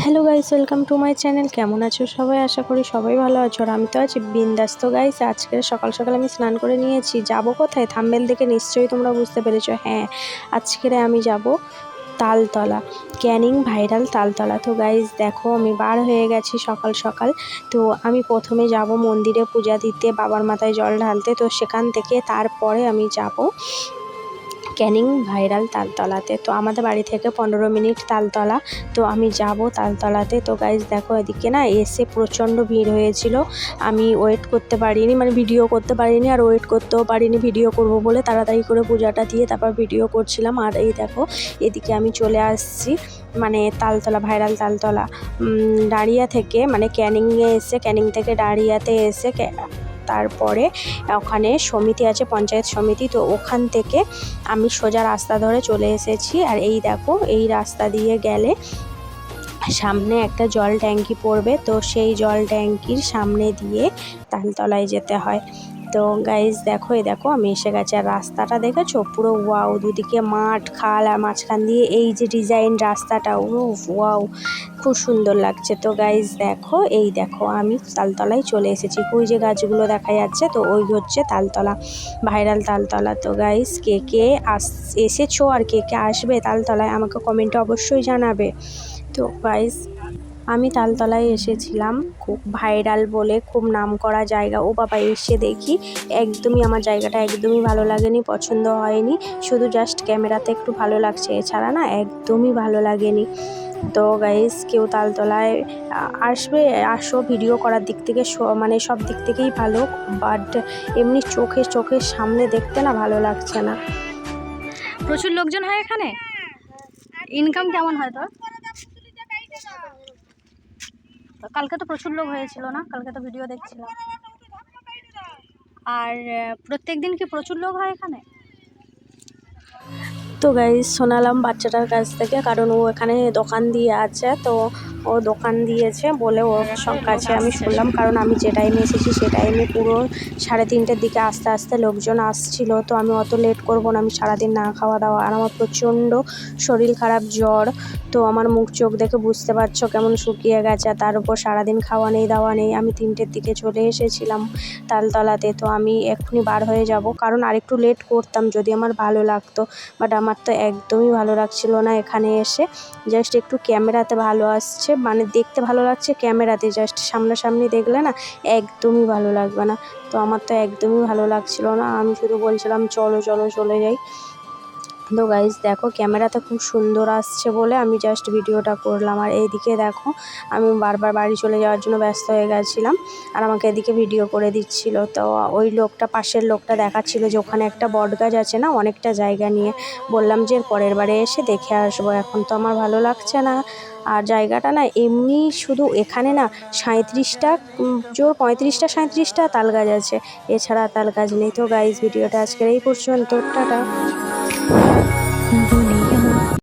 Hello guys welcome to my channel কেমন আছো সবাই? আশা করি সবাই ভালো আছো। আর আমি তো আছি বিন্দাস্ত গাইস আজকে সকাল সকাল আমি স্নান করে নিয়েছি। যাব কোথায়? থাম্বেল দেখে নিশ্চয়ই তোমরা বুঝতে পেরেছ। হ্যাঁ আজকে আমি যাব তালতলা। ক্যানিং ভাইরাল তালতলা। তো গাইস দেখো আমি বার হয়ে গেছি সকাল সকাল। তো আমি প্রথমে যাব মন্দিরে পূজা দিতে, বাবার মাথায় জল ঢালতে। তো সেখান থেকে তারপরে আমি যাব ক্যানিং ভাইরাল তালতলাতে। তো আমাদের বাড়ি থেকে পনেরো মিনিট তালতলা। তো আমি যাব তালতলাতে। তো গাইজ দেখো এদিকে না এসে প্রচণ্ড ভিড় হয়েছিল। আমি ওয়েট করতে পারিনি মানে ভিডিও করতে পারিনি আর ওয়েট করতেও পারিনি ভিডিও করব বলে তাড়াতাড়ি করে পূজাটা দিয়ে তারপর ভিডিও করছিলাম। আর এই দেখো, এদিকে আমি চলে আসছি মানে তালতলা ভাইরাল তালতলা। ডাড়িয়া থেকে মানে ক্যানিংয়ে এসে ক্যানিং থেকে ডাড়িয়াতে এসে তারপরে ওখানে সমিতি আছে, পঞ্চায়েত সমিতি। তো ওখান থেকে আমি সোজা রাস্তা ধরে চলে এসেছি। আর এই দেখো, এই রাস্তা দিয়ে গেলে সামনে একটা জল ট্যাঙ্কি পড়বে। তো সেই জল ট্যাঙ্কির সামনে দিয়ে তালতলায় যেতে হয়। তো গাইজ দেখো, এই দেখো, আমি এসে গেছি। আর রাস্তাটা দেখেছ? পুরো ওয়াও দুদিকে মাঠ, খাল আর মাঝখান দিয়ে এই যে ডিজাইন রাস্তাটা ও ওয়াও খুব সুন্দর লাগছে। তো গাইজ দেখো, এই দেখো, আমি তালতলায় চলে এসেছি। ওই যে গাছগুলো দেখা যাচ্ছে, তো ওই হচ্ছে তালতলা ভাইরাল তালতলা। তো গাইজ কে কে আস, এসেছ আর কে কে আসবে তালতলায় আমাকে কমেন্টে অবশ্যই জানাবে। তো গাইজ আমি তালতলায় এসেছিলাম খুব ভাইরাল বলে খুব নাম করা জায়গা। ও বাবা এসে দেখি একদমই আমার জায়গাটা একদমই ভালো লাগেনি পছন্দ হয়নি। শুধু জাস্ট ক্যামেরাতে একটু ভালো লাগছে এছাড়া না একদমই ভালো লাগেনি। তো গাইস কেউ তালতলায় আসবে আসো ভিডিও করার দিক থেকে স- মানে সব দিক থেকেই ভালো বাট এমনি চোখে চোখের সামনে দেখতে না ভালো লাগছে না। প্রচুর লোকজন হয় এখানে? ইনকাম কেমন হয় তোর তো কালকে তো প্রচুর লোক হয়েছিল না? কালকে তো ভিডিও দেখছিলাম। আর প্রত্যেক দিন কি প্রচুর লোক হয় এখানে? তো গাইজ শোনালাম বাচ্চাটার কাছ থেকে, কারণ ও এখানে দোকান দিয়ে আছে, তো ও দোকান দিয়েছে বলে ওর সব কাছে আমি শুনলাম, কারণ আমি যে টাইমে এসেছি সে টাইমে পুরো সাড়ে তিনটের দিকে আস্তে আস্তে লোকজন আসছিল, তো আমি অত লেট করব না, আমি সারাদিন না খাওয়া দাওয়া, আর আমার প্রচণ্ড শরীর খারাপ, জ্বর তো আমার মুখ চোখ দেখে বুঝতে পারছ কেমন শুকিয়ে গেছে, আর তার উপর সারাদিন খাওয়া নেই, দাওয়া নেই। আমি তিনটের দিকে চলে এসেছিলাম তালতলাতে, তো আমি এক্ষুনি বার হয়ে যাব। কারণ আরেকটু লেট করতাম, যদি আমার ভালো লাগতো। বাট আমার তো একদমই ভালো লাগছিল না এখানে এসে। জাস্ট একটু ক্যামেরাতে ভালো আসছে মানে দেখতে ভালো লাগছে ক্যামেরাতে। জাস্ট সামনাসামনি দেখলে না, একদমই ভালো লাগবে না। তো আমার তো একদমই ভালো লাগছিল না। আমি শুধু বলছিলাম, চলো চলো, চলে যাই। তো গাইজ দেখো ক্যামেরাতে খুব সুন্দর আসছে বলে আমি জাস্ট ভিডিওটা করলাম। আর এইদিকে দেখো, আমি বারবার বাড়ি চলে যাওয়ার জন্য ব্যস্ত হয়ে গেছিলাম আর আমাকে এদিকে ভিডিও করে দিচ্ছিল। তো ওই লোকটা, পাশের লোকটা দেখাচ্ছিল যে ওখানে একটা বট গাছ আছে না, অনেকটা জায়গা নিয়ে। বললাম যে পরের বারে এসে দেখে আসব। এখন তো আমার ভালো লাগছে না। আর জায়গাটা না এমনি শুধু এখানে না সাঁত্রিশটা জোর পঁয়ত্রিশটা সাঁত্রিশটা তাল গাছ আছে। এছাড়া তাল গাছ নেই। তো গাইজ ভিডিওটা আজকের এই পর্যন্ত। টাটা।